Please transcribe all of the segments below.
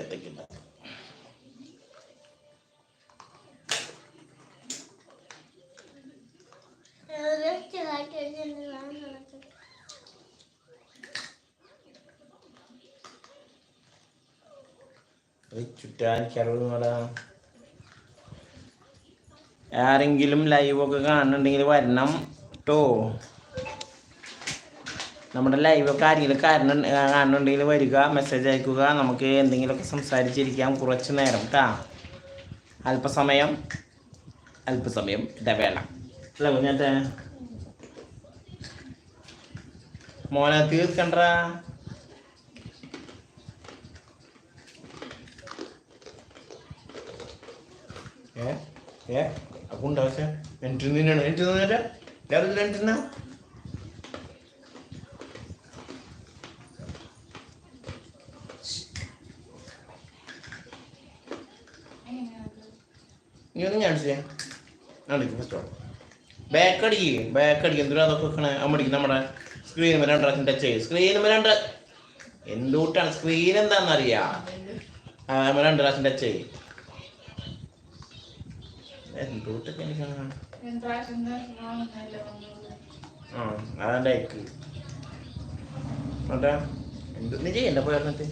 എന്തൊക്കെയുണ്ട് ചുറ്റാൻ കിറവുന്നടാ ആരെങ്കിലും ലൈവൊക്കെ കാണുന്നുണ്ടെങ്കിൽ വരണം കേട്ടോ നമ്മുടെ ലൈവൊക്കെ ആരെങ്കിലും കാരണം കാണുന്നുണ്ടെങ്കിൽ വരിക മെസ്സേജ് അയക്കുക. നമുക്ക് എന്തെങ്കിലുമൊക്കെ സംസാരിച്ചിരിക്കാം കുറച്ച് നേരം കേട്ടാ അല്പസമയം അല്പസമയം ഇടവേള. അല്ല കുഞ്ഞാട്ടെ മോനെ തീർക്കണ്ട? ഏ? ഏ? അപ്പം ഉണ്ടാവശ്യം എനിക്ക് നിന്നാണ്. എനിക്ക് തിന്നിട്ട് എല്ലാവരും ഇതിൽ ഒന്ന് അടിക്കും ഫസ്റ്റ് ബാക്ക് അടിക്ക് ബാക്ക് അടിക്ക്. എന്തിനാ അതൊക്കെ വെക്കണേ? അമ്മടിക്ക് നമ്മുടെ സ്ക്രീൻ മേലെ ടച്ച് ചെയ്യും. സ്ക്രീൻ രണ്ട്. എന്തുകൊണ്ടാണ് സ്ക്രീൻ എന്താണെന്നറിയാ മേലെ രണ്ട് പ്രാവശ്യം ടച്ച് ചെയ്യും. എന്തുകൊണ്ടൊക്കെ എനിക്ക് കാണാം. ആ അതാണ്ട് അയക്ക് എന്നിട്ടാ എന്ത് നീ ചെയ്യണ്ട പോയിരുന്നിട്ട്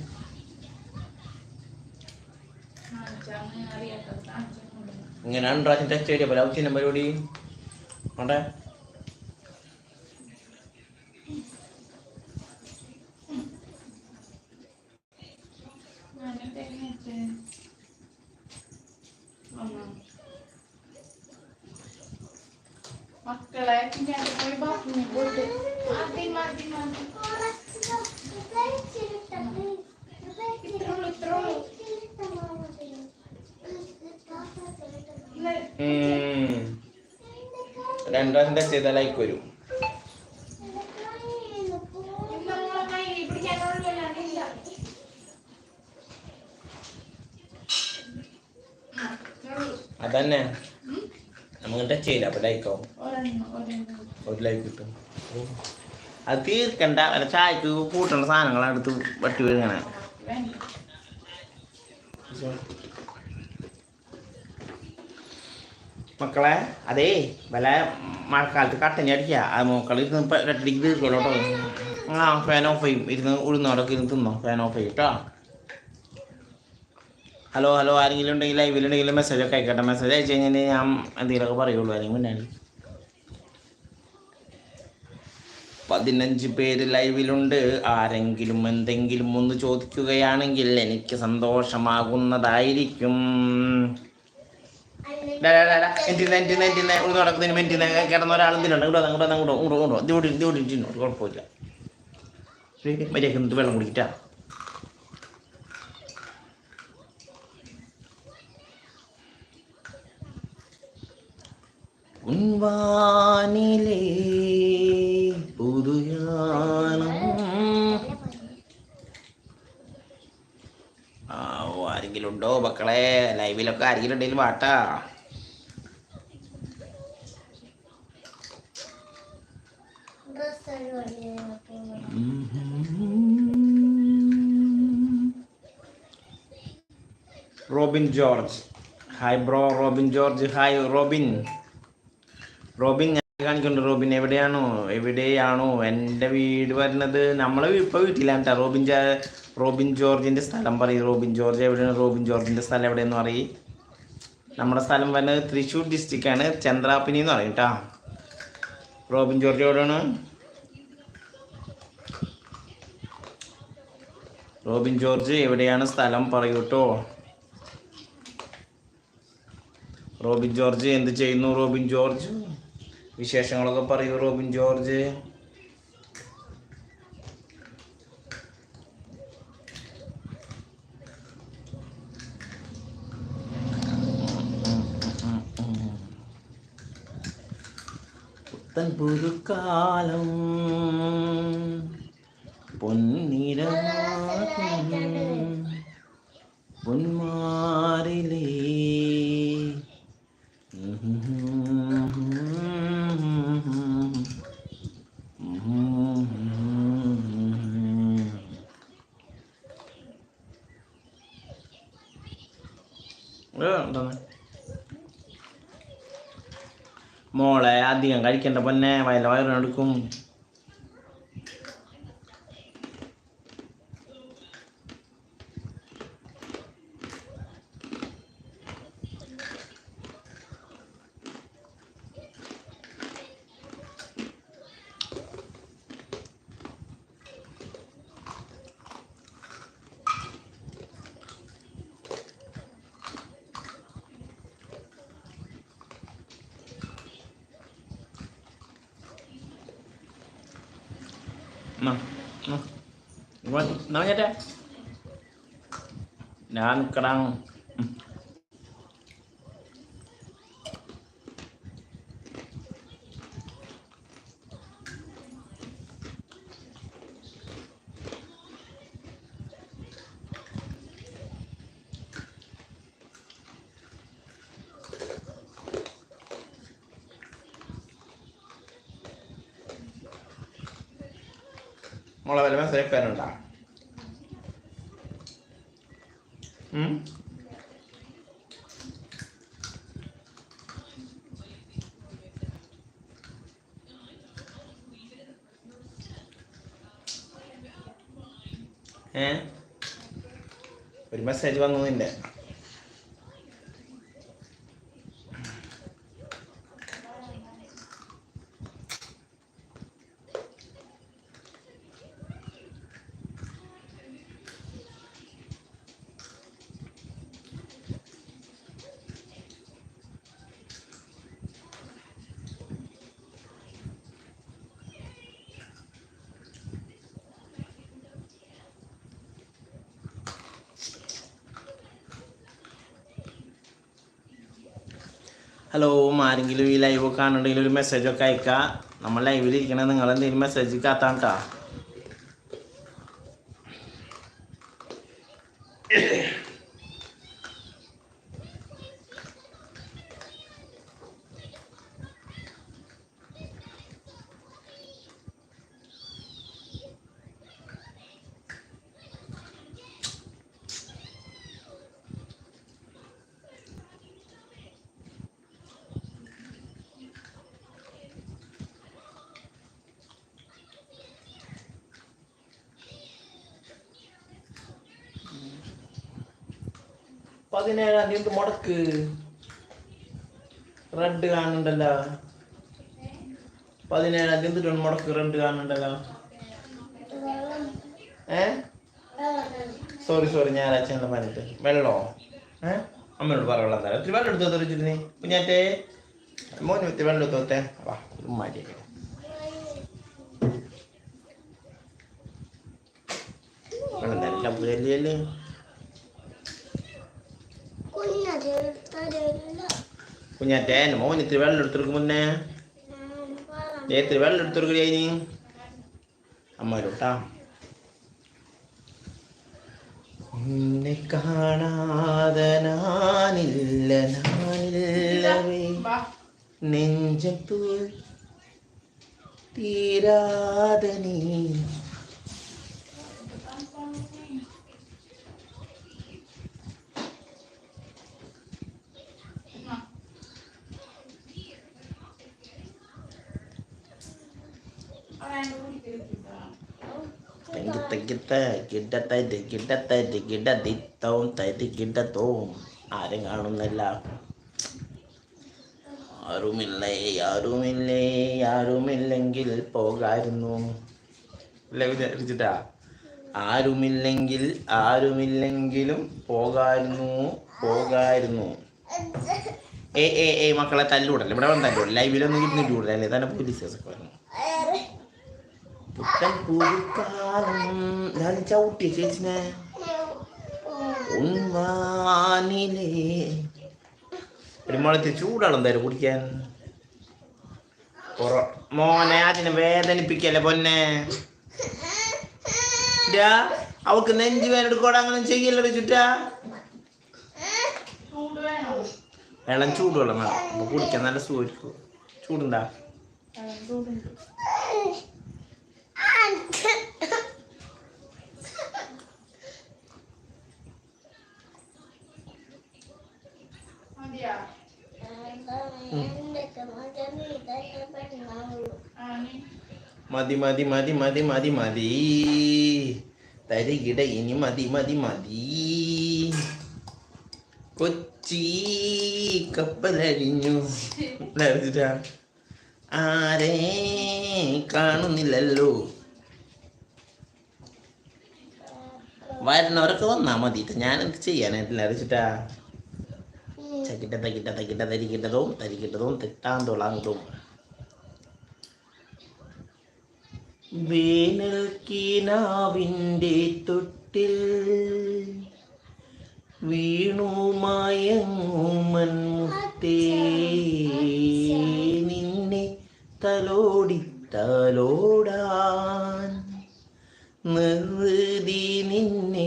ഇങ്ങനെ രണ്ട് പ്രാവശ്യം ടച്ച് ചെയ്തപ്പോൾ ലവ് ചെയ്യുന്ന പരിപാടി വേണ്ടേ മക്കളെ ഞാൻ പോയി ബാത്റൂമിൽ പോയിട്ട് മതി മതി മതി ഇത്രയുള്ളൂ ഇത്രയുള്ളൂ ഉം. രണ്ട് പ്രാവശ്യം ടച്ച് ചെയ്താൽ ലൈക്ക് വരും. അതന്നെ. നമുക്ക് ടച്ച് ചെയ്യില്ല അപ്പൊ ലൈക്കാവും ഒരു ലൈക്ക് കിട്ടും. അത് തീർക്കണ്ട. അല്ല ചായക്ക് കൂട്ടേണ്ട സാധനങ്ങളെടുത്ത് വട്ടി വീഴണേ വേണ്ട മക്കളെ അതേ വല്ല മഴക്കാലത്ത് കട്ടനി അടിക്കുക ആ മക്കൾ ഇരുന്ന് തീർക്കുമല്ലോ കേട്ടോ ആ ഫാൻ ഓഫ് ചെയ്യും. ഇരുന്ന് ഉഴുന്നോടൊക്കെ ഇരുന്ന് തിന്നോ. ഫാൻ ഓഫ് ചെയ്യും കേട്ടോ ഹലോ ഹലോ ആരെങ്കിലും ഉണ്ടെങ്കിൽ ലൈവിലുണ്ടെങ്കിൽ മെസ്സേജ് ഒക്കെ അയക്കട്ടെ. മെസ്സേജ് അയച്ചു കഴിഞ്ഞാൽ ഞാൻ എന്തെങ്കിലുമൊക്കെ പറയുള്ളൂ. ആരെങ്കിലും ഉണ്ടെങ്കിൽ പതിനഞ്ച് പേര് ലൈവിലുണ്ട് ആരെങ്കിലും എന്തെങ്കിലും ഒന്ന് ചോദിക്കുകയാണെങ്കിൽ എനിക്ക് സന്തോഷമാകുന്നതായിരിക്കും. അങ്ങോട്ട് വെള്ളം കുടിക്കട്ടാ. ഉൻവാനിലേ ആരെങ്കിലും ഉണ്ടോ മക്കളെ? ലൈവിലൊക്കെ ആരെങ്കിലും ഉണ്ടെങ്കിൽ വാട്ടാ. Robin George hi bro Robin George hi Robin Robin ഞാൻ കാണിക്കുന്നുണ്ട്. റോബിൻ എവിടെയാണോ? എവിടെയാണോ എന്റെ വീട് വരുന്നത്? നമ്മളെ ഇപ്പോൾ വീട്ടിലാണ് കേട്ടോ റോബിൻ റോബിൻ ജോർജിന്റെ സ്ഥലം പറയും. റോബിൻ ജോർജ് എവിടെയാണ്? റോബിൻ ജോർജിന്റെ സ്ഥലം എവിടെയെന്ന് പറയും. നമ്മുടെ സ്ഥലം വരുന്നത് തൃശ്ശൂർ ഡിസ്ട്രിക്റ്റാണ് ചന്ദ്രാപ്പിനി എന്ന് പറയും കേട്ടോ റോബിൻ ജോർജ് എവിടെയാണ്? റോബിൻ ജോർജ് എവിടെയാണ് സ്ഥലം പറയൂ കേട്ടോ റോബിൻ ജോർജ് എന്ത് ചെയ്യുന്നു റോബിൻ ജോർജ് വിശേഷങ്ങളൊക്കെ പറയൂ റോബിൻ ജോർജ് പുത്തൻ പുതുക്കാലം പൊന്നിരമാകും പൊന്മാരിലേ മോളെ അധികം കഴിക്കണ്ട പൊന്നെ വയല വയറിനെടുക്കും ഞാൻ നിക്കടാ നമ്മളെ വല്ല മെസ്സേജ് പേരുണ്ടാ ഏ ഒരു മെസ്സേജ് വന്നു നിന്റെ ഹലോ ആരെങ്കിലും ഈ ലൈവ് കാണുന്നുണ്ടെങ്കിൽ ഒരു മെസ്സേജ് ഒക്കെ അയക്കാം. നമ്മൾ ലൈവിൽ ഇരിക്കണ നിങ്ങൾ എന്തെങ്കിലും മെസ്സേജ് കാത്താണ്ടാ പതിനേഴാം തീയതി മുടക്ക്? റെഡ് കാണുന്നുണ്ടല്ലോ. പതിനേഴാം തീയതി മുടക്ക് റെഡ് കാണുന്നുണ്ടല്ലോ? ഏ? സോറി സോറി ഞായറാഴ്ച എന്താ പറഞ്ഞിട്ട്. വെള്ളോ? ഏ? അമ്മയോട് പറ വെള്ളം തരാം ഒത്തിരി വെള്ളം എടുത്തു തെറിച്ചിരുന്നേ കുഞ്ഞാറ്റേ? മോന് ഒത്തിരി വെള്ളം എടുത്തോത്തെ വാ ഉമ്മാറ്റി വെള്ളം നല്ല പുലല്ലേ കുഞ്ഞാറ്റേ എന്റെ മോൻ ഇത്തിരി വെള്ളം എടുത്തെടുക്കും മുന്നേ ദേ ഇത്തിരി വെള്ളം എടുത്തെടുക്കടി അതിന് അമ്മരോട്ടാ നിന്നെ കാണാതെ നാനില്ല നാനില്ലവേ വാ നെഞ്ചത്തു തീരാതെ നീ കിട്ടത്തെ ആരും കാണുന്നില്ല. ആരുമില്ലേ ആരുമില്ലേ ആരുമില്ലെങ്കിൽ പോകായിരുന്നു. അല്ലേ വിചാരിച്ചിട്ടാ ആരുമില്ലെങ്കിൽ ആരുമില്ലെങ്കിലും പോകായിരുന്നു പോകായിരുന്നു. ഏ ഏ ഏ മക്കളെ തല്ലൂടല്ലേ? ഇവിടെ വന്ന് ലൈവിലൊന്നും ഇരുന്നിട്ട് കൂടല്ലേ തന്നെ പോലീസ് കേസൊക്കെ വരണം പുത്തൻ പുതുക്കാലം ഞാൻ ചവിട്ടി ചേച്ചിനെ. ഉൺവാനിലേ. ഒരു ചൂടാണ് എന്തായാലും കുടിക്കാൻ. മോനെ അതിനെ വേദനിപ്പിക്കല്ലേ പൊന്നെ? അവൾക്ക് നെഞ്ചു വേന എടുക്കോടെ അങ്ങനെ ചെയ്യല്ലേ ചുറ്റാ? വെള്ളം ചൂടുവെള്ളം വേണം. കുടിക്കാൻ നല്ല സുഖമായിരിക്കും. ചൂടുണ്ടാ ആ, ചൂടുണ്ട് മതിയാ ആണ് മതി മതി മതി മതി മതി മതി. തരികിട ഇനി മതി മതി മതി. കൊച്ചി കപ്പലഴിഞ്ഞു. ആരേ കാണുന്നില്ലല്ലോ. വരുന്നവരൊക്കെ വന്നാ മതി. ഞാൻ എന്ത് ചെയ്യാനായിട്ടില്ല അറിയിച്ചിട്ടാ? ചക്കിട്ട തക്കിട്ട തക്കിട്ട തരിക്കിട്ടതും തരിക്കിട്ടതും തിട്ടാൻ തൊളാങ്ങതും വേനൽ കീനാവിന്റെ തൊട്ടിൽ വീണുമയങ്ങുമൻമുത്തേ നിന്നെ തലോടി തലോടാൻ നിർവൃതി നിന്നെ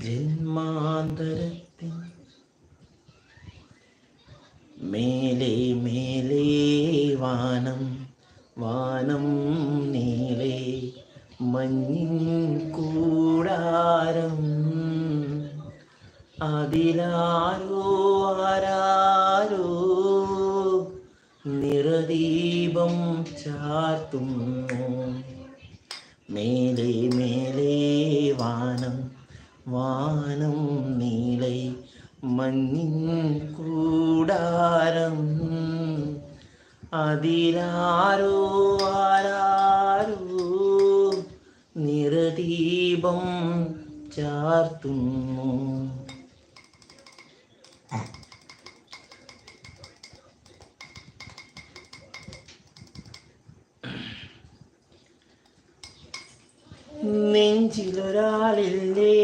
ജന്മാന്തരത്തിൻ മേലെ മേലെ വാനം വാനം നീളെ മഞ്ഞിൻ കൂടാരം. അതിലാരോ ആരാരോ നിറദീപം ചാർത്തുന്നു. മേലെ മേലെ വാനം വാനം നീളെ മഞ്ഞിൻ കൂടാരം. അതിലാരോ ആരാരോ നിറദീപം ചാർത്തുന്നു. നെഞ്ചിലൊരാളില്ലേ?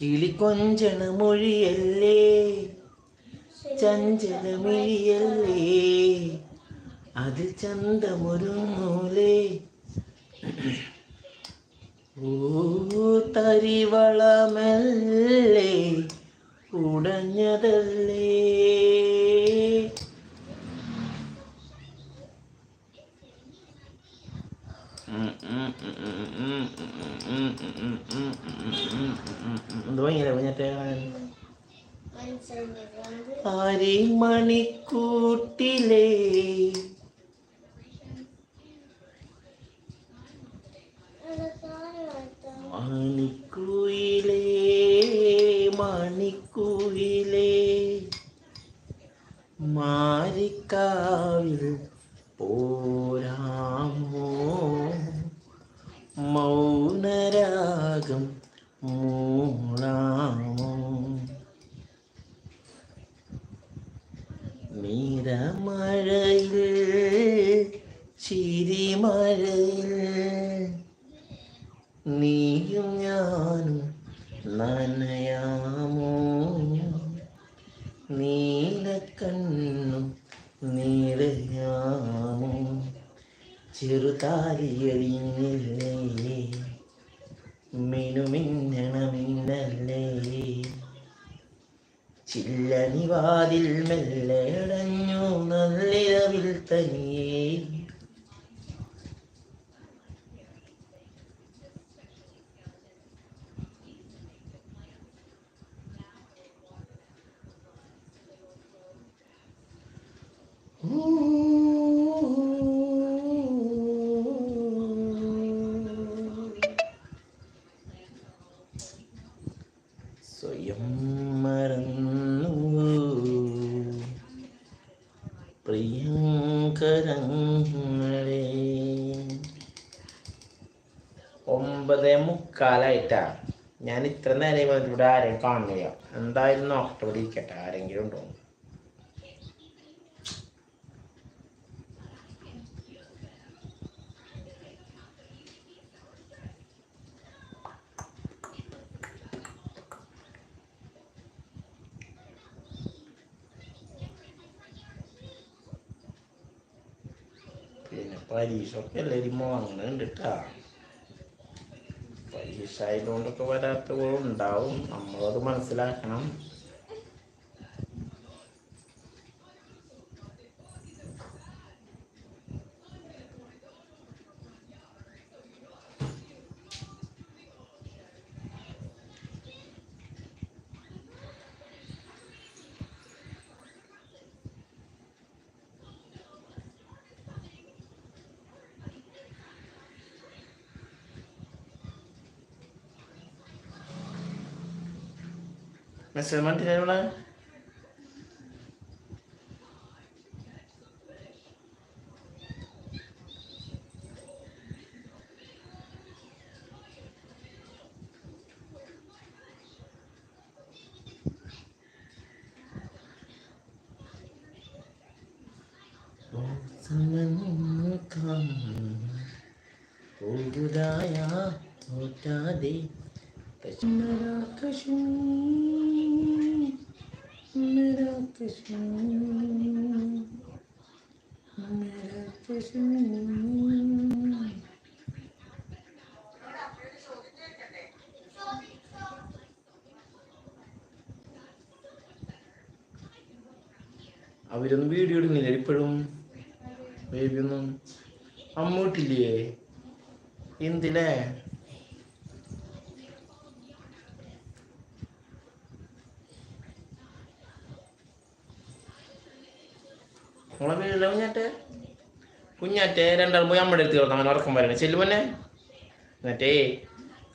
കിളിക്കൊഞ്ചണ മൊഴിയല്ലേ? ചഞ്ചലമിഴിയല്ലേ? അതിൽ ചന്തമൊരുങ്ങൂലേ? ഓ തരിവളമല്ലേ ഉടഞ്ഞതല്ലേ? അരിമണിക്കൂട്ടിലേ. മണിക്കുയിലേ മണിക്കുയിലേ. മാരിക്കാവിൽ പോരാമോ? മൗനരാഗം മൂളാമോ? നിരമഴയിൽ ചിരിമഴയിൽ ചെറുതാലിയഴിഞ്ഞില്ലേ മിനുമിന്നണമിന്നല്ലേ? ചില്ലനിവാതിൽ മെല്ലെ അടഞ്ഞു നല്ലിരവിൽ തനിയേ ഞാൻ ഇത്ര നേരം ഇവിടെ ആരെയും കാണുന്നില്ല. എന്തായാലും നോക്കട്ടെ ഇരിക്കട്ടെ ആരെങ്കിലും ഉണ്ടോ? പിന്നെ പരീക്ഷ ഒക്കെ എല്ലാവരും വാങ്ങുന്നുണ്ട് കേട്ടാ വരാത്തവരും ഉണ്ടാവും. നമ്മളത് മനസ്സിലാക്കണം. Mesela mantiene una. അവരൊന്നും വീഡിയോ ഇടുന്നില്ല. ഇപ്പോഴും ബേബിയൊന്നും അമ്മൂട്ടില്ലേ? എന്തില്ലേ നമ്മളെ വീടില്ല കുഞ്ഞാറ്റെ? കുഞ്ഞാറ്റെ രണ്ടാളും പോയി അമ്മയുടെ അടുത്ത് കിടന്നു അങ്ങനെ ഉറക്കം വരണേ. ചെല്ലുമോനെ എന്നിട്ടേ എന്നിട്ടേ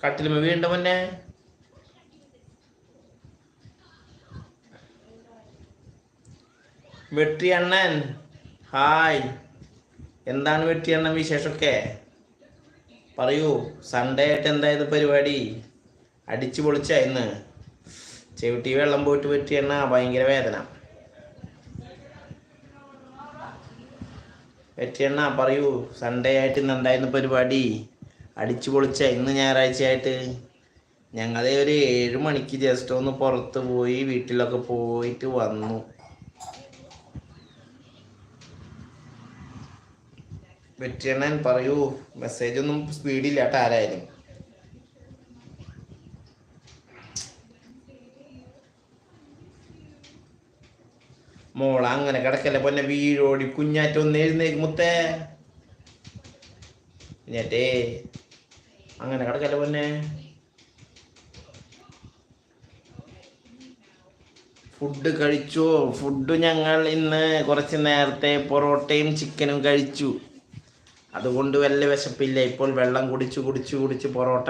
കട്ടിലുമ വീണ്ട വെട്ടിയണ്ണൻ. ഹായ്. എന്താണ് വെട്ടിയണ്ണൻ വിശേഷമൊക്കെ? പറയൂ സൺഡേ ആയിട്ട് എന്തായത് പരിപാടി? അടിച്ചു പൊളിച്ച ഇന്ന്. ചെവിട്ടി വെള്ളം പോയിട്ട് വെട്ടിയണ്ണ ഭയങ്കര വേദന. വെട്ടിയണ്ണ പറയൂ സൺഡേ ആയിട്ട് ഇന്ന് എന്തായിരുന്നു പരിപാടി? അടിച്ചു പൊളിച്ച ഇന്ന് ഞായറാഴ്ച ആയിട്ട് ഞങ്ങളെ ഒരു ഏഴ് മണിക്ക് ജസ്റ്റ് ഒന്ന് പുറത്ത് പോയി വീട്ടിലൊക്കെ പോയിട്ട് വന്നു. വെറ്റിയണ്ണൻ പറയൂ മെസ്സേജ് ഒന്നും സ്പീഡില്ല കേട്ടോ ആരായാലും. മോള അങ്ങനെ കിടക്കല്ലേ പൊന്നെ വീഴോടി കുഞ്ഞാറ്റ ഒന്ന് എഴുന്നേക്ക് മുത്തേ. കുഞ്ഞാറ്റേ അങ്ങനെ കിടക്കല്ലേ പൊന്നെ. ഫുഡ് കഴിച്ചു? ഫുഡ് ഞങ്ങൾ ഇന്ന് കുറച്ച് നേരത്തെ പൊറോട്ടയും ചിക്കനും കഴിച്ചു. അതുകൊണ്ട് വല്ല വിശപ്പില്ല. ഇപ്പോൾ വെള്ളം കുടിച്ച് കുടിച്ച് കുടിച്ച് പൊറോട്ട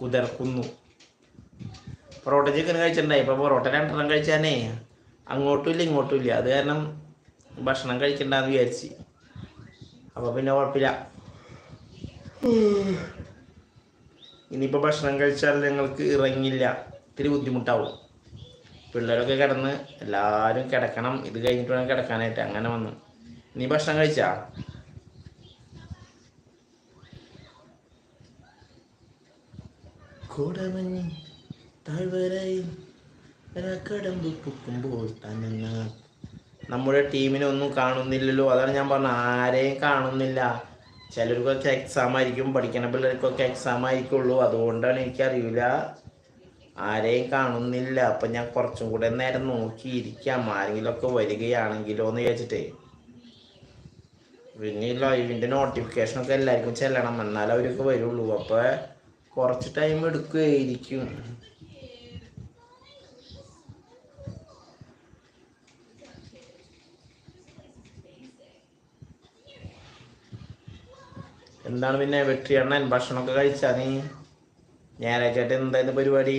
കുതിർക്കുന്നു. പൊറോട്ട ചിക്കൻ കഴിച്ചിട്ടുണ്ടായി. ഇപ്പോൾ പൊറോട്ട രണ്ടെണ്ണം കഴിച്ചാനേ അങ്ങോട്ടും ഇല്ല ഇങ്ങോട്ടും ഇല്ല. അത് കാരണം ഭക്ഷണം കഴിക്കണ്ടെന്ന് വിചാരിച്ച്. അപ്പോൾ പിന്നെ കുഴപ്പമില്ല ഇനിയിപ്പോൾ ഭക്ഷണം കഴിച്ചാൽ ഞങ്ങൾക്ക് ഇറങ്ങില്ല. ഇത്തിരി ബുദ്ധിമുട്ടാവും. പിള്ളേരൊക്കെ കിടന്ന് എല്ലാവരും കിടക്കണം. ഇത് കഴിഞ്ഞിട്ട് വേണം കിടക്കാനായിട്ട്. അങ്ങനെ വന്നു. നീ ഭക്ഷണം കഴിച്ചാ? കൂടമഞ്ഞ് താഴ്വരയിൽ കടമ്പ് പൊക്കുമ്പോൾ തന്നെ നമ്മുടെ ടീമിനെ ഒന്നും കാണുന്നില്ലല്ലോ. അതാണ് ഞാൻ പറഞ്ഞത്. ആരെയും കാണുന്നില്ല. ചിലർക്കൊക്കെ എക്സാം ആയിരിക്കും. പഠിക്കുന്ന പിള്ളേർക്കൊക്കെ എക്സാം ആയിരിക്കുള്ളൂ. അതുകൊണ്ടാണ് എനിക്കറിയില്ല. ആരെയും കാണുന്നില്ല. അപ്പം ഞാൻ കുറച്ചും കൂടെ നേരം നോക്കിയിരിക്കാം. ആരെങ്കിലുമൊക്കെ വരികയാണെങ്കിലോ എന്ന് വിചാരിച്ചിട്ടേ. പിന്നെ ലൈവിന്റെ നോട്ടിഫിക്കേഷനൊക്കെ എല്ലാവർക്കും ചെല്ലണം. എന്നാലേ അവരൊക്കെ വരുള്ളൂ. അപ്പോൾ കുറച്ച് ടൈം എടുക്കുകയായിരിക്കും എന്താണ് പിന്നെ വെട്ടി എണ്ണൻ? ഭക്ഷണമൊക്കെ കഴിച്ചാ നീ? ഞായറാഴ്ചയായിട്ട് എന്തായിരുന്നു പരിപാടി?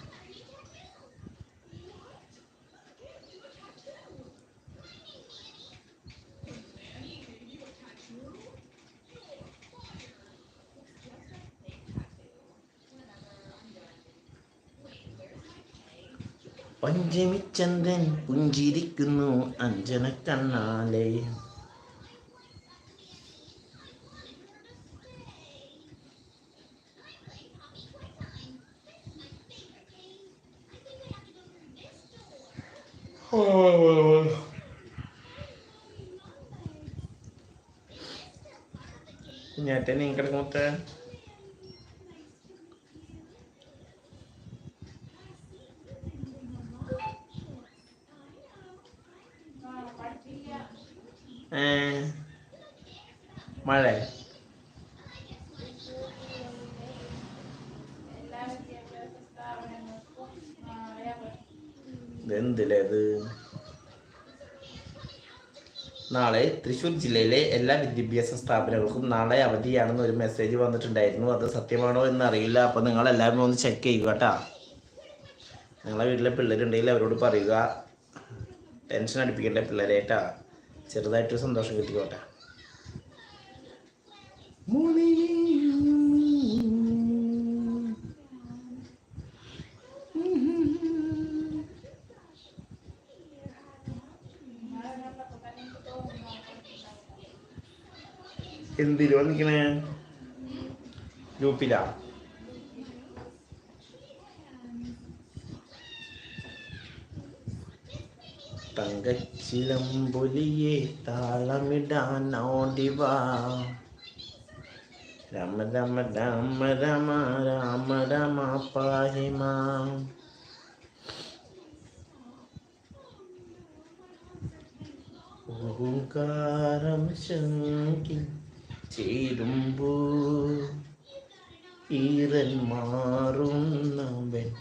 പഞ്ചമിച്ചന്ദ്രൻ പുഞ്ചിരിക്കുന്നു അഞ്ജന കണ്ണാലെ ഞാൻ തന്നെ കിടക്കുമത്തെ മഴ. സ്ഥാപനങ്ങൾക്കും നാളെ തൃശൂർ ജില്ലയിലെ എല്ലാ വിദ്യാഭ്യാസ സ്ഥാപനങ്ങൾക്കും നാളെ അവധിയാണെന്ന് ഒരു മെസ്സേജ് വന്നിട്ടുണ്ടായിരുന്നു. അത് സത്യമാണോ എന്ന് അറിയില്ല. അപ്പോൾ നിങ്ങൾ എല്ലാവരും ഒന്ന് ചെക്ക് ചെയ്യുക കേട്ടാ. നിങ്ങളെ വീട്ടിലെ പിള്ളേരുണ്ടെങ്കിൽ അവരോട് പറയുക. ടെൻഷൻ അടിപ്പിക്കേണ്ട പിള്ളേരേട്ടാ ചെറുതായിട്ടൊരു സന്തോഷം കിട്ടിക്കോട്ടെ. എന്തിനു വന്നിക്കണേ? ഗ്രൂപ്പിലാ. തങ്കച്ചിലമ്പൊലിയെ താളമിടാൻ ഓടിവാ രാമ രാമ രാമ രാമ രാമ രാമ പാഹിമാ. ഓങ്കാരം ശങ്കി ചേരുമ്പോ ഈറൻ മാറുന്നവൻ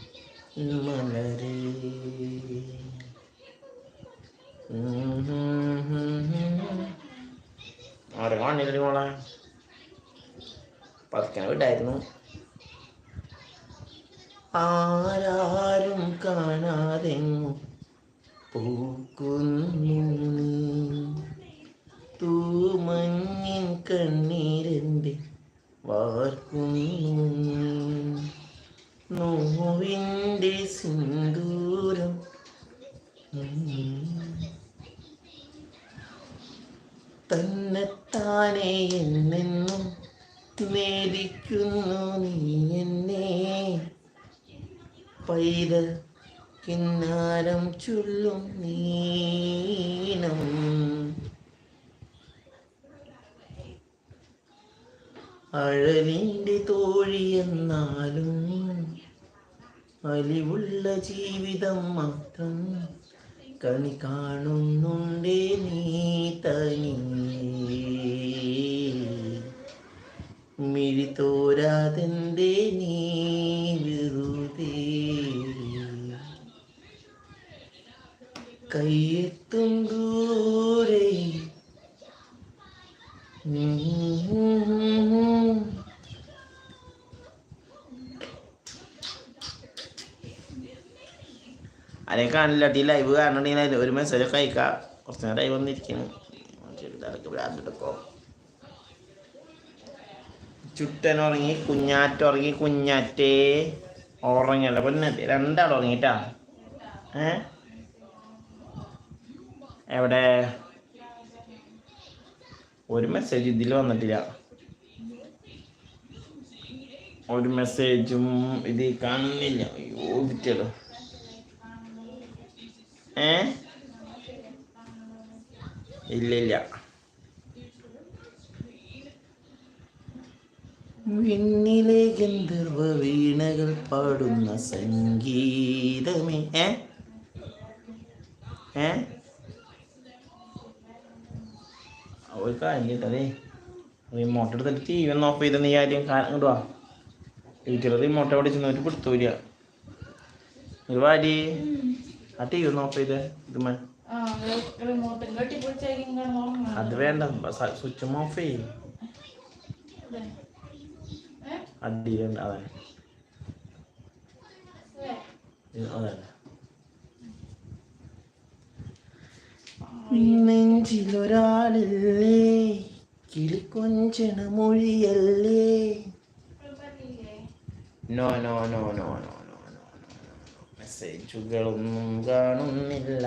മലരെ. ആരെ കാണില്ല മോളെ? പതുക്കനെ വിട്ടായിരുന്നു. ആരാരും കാണാതെ പൂക്കുന്നു നീ. കണ്ണീരെന്റെ വാർക്കുന്നു നോവിന്റെ സിന്ദൂരം തന്നെത്താനെ എന്നെന്നും നേരിക്കുന്നു നീ എന്നെ. പൈത കിന്നാരം ചൊല്ലും നീനം അഴലിന്റെ തോഴിയെന്നാലും അലിവുള്ള ജീവിതം മാത്രം കണി കാണുന്നുണ്ടേ നീ തനി മിഴി തോരാതെന്തേ നീ വെറുതേ. കയ്യെത്തും അതിനെ കാണില്ല ഈ ലൈവ് കാണണമെങ്കിൽ ഒരു മെസ്സേജ് ഒക്കെ അയക്കാം. കുറച്ച് നേരം ആയി വന്നിരിക്കുന്നു. ഭ്രാന്തെടുക്കോ ചുട്ടൻ ഉറങ്ങി കുഞ്ഞാറ്റ് ഉറങ്ങി കുഞ്ഞാറ്റേ ഉറങ്ങല്ല. പൊന്നത്തെ രണ്ടാൾ ഉറങ്ങിട്ടാ? ഏ? എവിടെ? ഒരു മെസ്സേജ് ഇതിൽ വന്നിട്ടില്ല. ഒരു മെസ്സേജും ഇത് കാണുന്നില്ല. അയ്യോ ഏ ഇല്ല ഇല്ല. വിണ്ണിലെ ഗന്ധർവ വീണകൾ പാടുന്ന സംഗീതമേ? ഏ? ഏ? കാര്യം റിമോട്ട് എടുത്തിട്ട് ടി വി ഒന്ന് ഓഫ് ചെയ്ത നീ ആദ്യം ഇങ്ങോട്ട് വാ. ടീച്ചർ റിമോട്ട് എവിടെ ഒരു പിടുത്തൂല ഒരു വാരി ആ ടി വി ഒന്ന് ഓഫ് ചെയ്ത്. ഇതുമേ അത് വേണ്ട സ്വിച്ച് ഓഫ് ചെയ്യും അതെ. ഏ? അടിയിലുണ്ട് അതെ അതെ. ഇത് അതല്ല നെഞ്ചിലൊരാളില്ലേ കിളിക്കൊഞ്ചണ മൊഴിയല്ലേ no no no no no മെസ്സേജുകളൊന്നും കാണുന്നില്ല.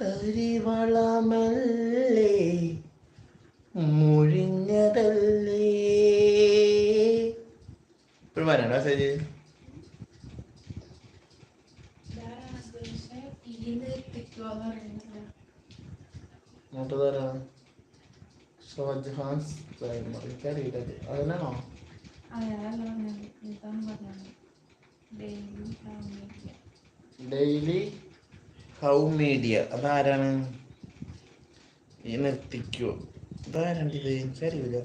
തരിവളമല്ലേ? മുഴിഞ്ഞതല്ലേ? ഇപ്പോഴും വരാൻ മെസ്സേജ് ഇതാരാണ് ഷോജഹാൻസ് എനിക്കറിയില്ലത് അതിനാണോ. ഡെയിലി ഹൗ മീഡിയ അതാരാണ് ഈ നിർത്തിക്കോ അതാരാണ് ഇത് എനിക്കറിയില്ല.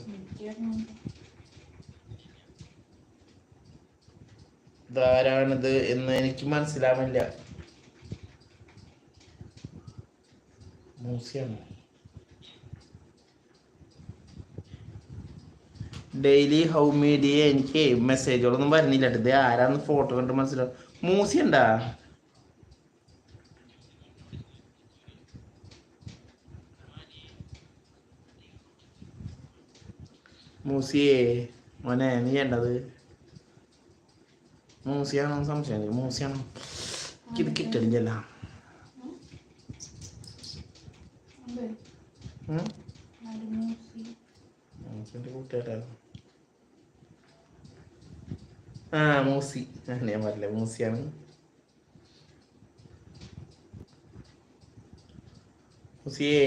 ഇതാരാണിത് എന്ന് എനിക്ക് മനസ്സിലാവില്ല മൂസിയാണ് ഡെയിലി ഹൗ മീഡിയ എനിക്ക് മെസ്സേജുകളൊന്നും വരുന്നില്ല. ഇത് ആരാന്ന് ഫോട്ടോ കണ്ട് മനസ്സിലാവും മൂസി ഉണ്ടാ മൂസിയേ മോനെ നീ വേണ്ടത് മൂസിയാണോ സംശയം എനിക്ക്. മൂസിയാണോ? ഇത് കിട്ടണില്ല കൂട്ടുകാരാണ് മൂസി ആ, ഞാൻ പറഞ്ഞില്ല മൂസിയാണ് മൂസിയേ